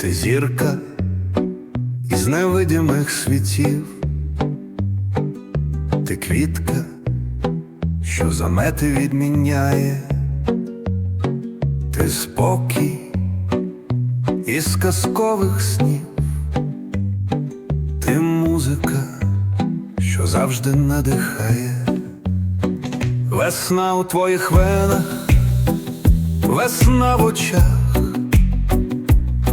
Ти зірка із невидимих світів, ти квітка, що замети відміняє, ти спокій із казкових снів, ти музика, що завжди надихає, весна у твоїх венах, весна в очах.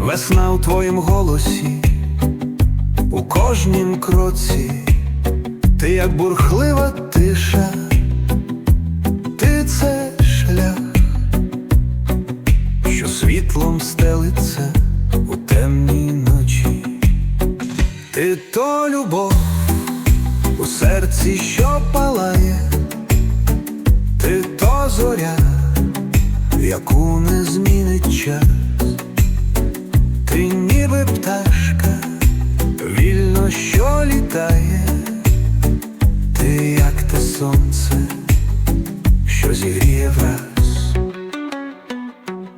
Весна у твоїм голосі, у кожнім кроці, ти як бурхлива тиша, ти це шлях, що світлом стелиться у темній ночі, ти то любов у серці, що палає, ти то зоря, яку не змінить час. Ніби пташка, вільно що літає, ти як те сонце, що зігріє враз,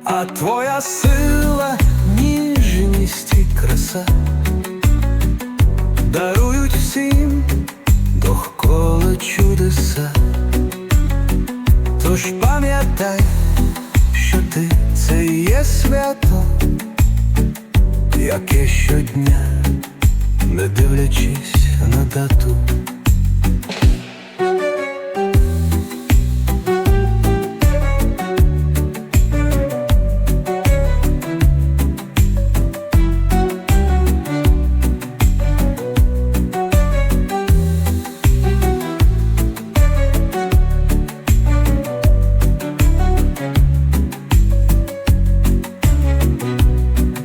а твоя сила, ніжність і краса дарують всім довкола чудеса. Тож пам'ятай, що ти це є свято яке щодня, не дивлячись на дату,